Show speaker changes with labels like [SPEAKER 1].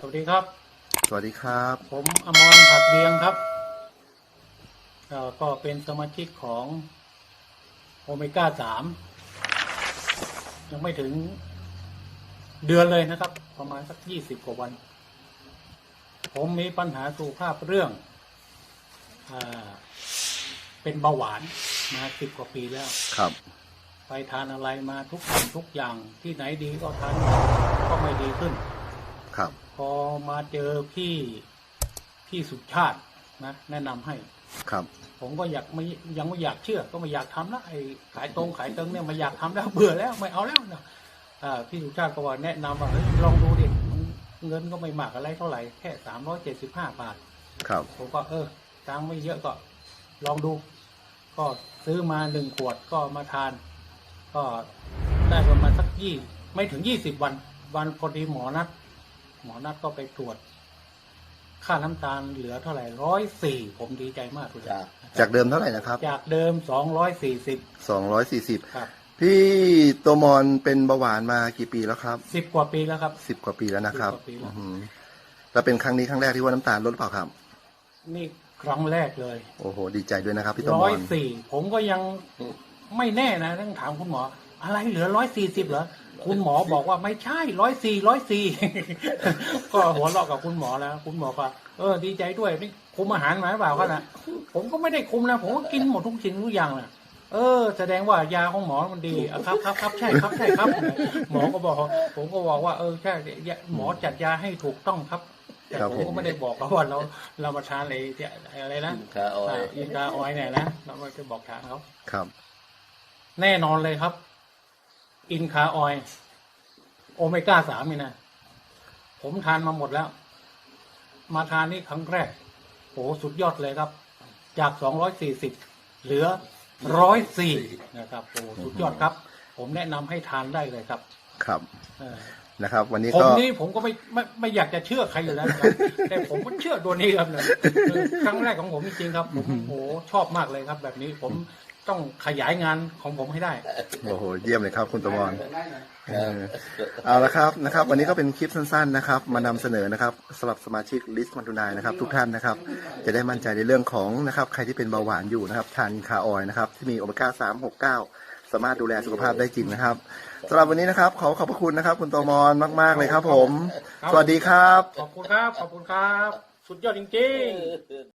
[SPEAKER 1] สวัสดีครับ
[SPEAKER 2] สวัสดีครับ
[SPEAKER 1] ผมอมรผัดเรียงครับเอ่อก็เป็นสมาชิกของโอเมก้าสามยังไม่ถึงเดือนเลยนะครับ ประมาณสักยี่สิบกว่าวัน ผมมีปัญหาสุขภาพเรื่องอาเป็นเบาหวานมาสิบกว่าปีแล้ว
[SPEAKER 2] ครับ
[SPEAKER 1] ไปทานอะไรมาทุกสิ่งทุกอย่างที่ไหนดีก็ทานก็ไม่ดีขึ้น
[SPEAKER 2] ครับ
[SPEAKER 1] พอมาเจอพี่พี่สุชาตินะแนะนำให้
[SPEAKER 2] ครับ
[SPEAKER 1] ผมก็อยากไม่ยังไม่อยากเชื่อ ก็ไม่อยากทำแล้วไอ้ขายตรงขายเติงเนี่ยไม่อยากทำแล้วเบื่อแล้วไม่เอาแล้วนะอ่าพี่สุชาติก็ว่าแนะนำว่าเฮ้ยลองดูดิมันเงินก็ไม่มากอะไรเท่าไหร่แค่สามร้อยเจ็ดสิบห้าบาท
[SPEAKER 2] ครับ
[SPEAKER 1] ผมก็เออตังค์ไม่เยอะก็ลองดู ก็ซื้อมาหนึ่งขวดก็มาทาน ก็ได้ประมาณสักยี่ไม่ถึงยี่สิบวัน วันพอดีหมอนัดห มอนัดก็ไปตรวจ ค่าน้ำตาลเหลือเท่าไหร่ร้อยสี่ผมดีใจมากคุณ
[SPEAKER 3] จาก
[SPEAKER 2] จากเดิมเท่าไหร่นะครับ
[SPEAKER 1] จากเดิมสองร้อยสี่สิบ
[SPEAKER 2] สองร้อยสี่สิบ
[SPEAKER 1] ครับ
[SPEAKER 2] พี่ตัวมอนเป็นเบาหวานมากี่ปีแล้วครับ
[SPEAKER 1] สิบกว่าปีแล้วครับ
[SPEAKER 2] สิบกว่าปีแล้วนะครับ
[SPEAKER 1] สิบกว่าปีแล้ว
[SPEAKER 2] อื้อหือแล้วเป็นครั้งนี้ครั้งแรกที่ว่าน้ำตาลลดหรือเปล่าครับ
[SPEAKER 1] นี่ครั้งแรกเลย
[SPEAKER 2] โอ้โห ดีใจด้วยนะครับ พี่ตัวม
[SPEAKER 1] ร้อ
[SPEAKER 2] อยน
[SPEAKER 1] สี่ผมก็ยังไม่แน่นะต้องถามคุณหมอ อะไรเหลือร้อยสี่สิบเหรอคุณหมอบอกว่าไม่ใช่ร้อยสี่ร้อยสี่ก็หัวเราะกับคุณหมอแล้ว คุณหมอก็เออดีใจด้วยนี่คุมอาหารมาหรือเปล่าก็นะผมก็ไม่ได้คุมนะผมก็กินหมดทุกสิ่งทุกอย่างนะเออ แสดงว่ายาของหมอมันดีอะครับครับครับใช่ครับใช่ครับ หมอก็บอก ผมก็บอกว่าเออใช่หมอจัดยาให้ถูกต้องครับแต่
[SPEAKER 2] ครับ
[SPEAKER 1] ผม
[SPEAKER 2] ผม
[SPEAKER 1] ก็ไม่ได้บอกเขาว่าเราเรามาทานอะไรที่อะไรนะ
[SPEAKER 3] คาออย
[SPEAKER 1] อินดาออยเนี่ยนะเราไม่ได้บอกทางเขา
[SPEAKER 2] ครับ
[SPEAKER 1] แน่นอนเลยครับ อินคาออยโอเมก้าสามนี่นะผมทานมาหมดแล้ว มาทานนี่ครั้งแรกโอ้สุดยอดเลยครับ จากสองร้อยสี่สิบเหลือร้อยสี่นะครับโอ้สุดยอดครับ ผมแนะนำให้ทานได้เลยครับ
[SPEAKER 2] ครับ
[SPEAKER 1] เออ
[SPEAKER 2] นะครับ วันนี้
[SPEAKER 1] ผม
[SPEAKER 2] ก็
[SPEAKER 1] นี่ผมก็ไม่ไม่ไม่อยากจะเชื่อใครอยู่แล้วนะครับ แต่ผมก็เชื่อตัวนี้ครับเนี่ยเออครั้งแรกของผมจริงๆครับผมโอ้โหชอบมากเลยครับ แบบนี้ผม ต้องขยายงานของผมให้ได้
[SPEAKER 2] โอ้โห เยี่ยมเลยครับ คุณตัวมอน
[SPEAKER 3] ครับ
[SPEAKER 2] เออเอาละครับนะครับ วันนี้ก็เป็นคลิปสั้นๆนะครับ มานำเสนอนะครับสำหรับสมาชิกลิสต์มันตูนายนะครับ ทุกท่านนะครับ จะได้มั่นใจในเรื่องของนะครับ ใครที่เป็นเบาหวานอยู่นะครับทานคาออยนะครับ ที่มีโอเมก้าสามหกเก้าสามารถดูแลสุขภาพได้จริงนะครับสำหรับวันนี้นะครับ ขอขอบพระคุณนะครับ คุณตัวมอนมาก ๆ เลยครับ ผม
[SPEAKER 1] ครับ
[SPEAKER 2] สวัสดีครับ
[SPEAKER 1] ขอบคุณครับ ขอบคุณครับ สุดยอดจริงๆ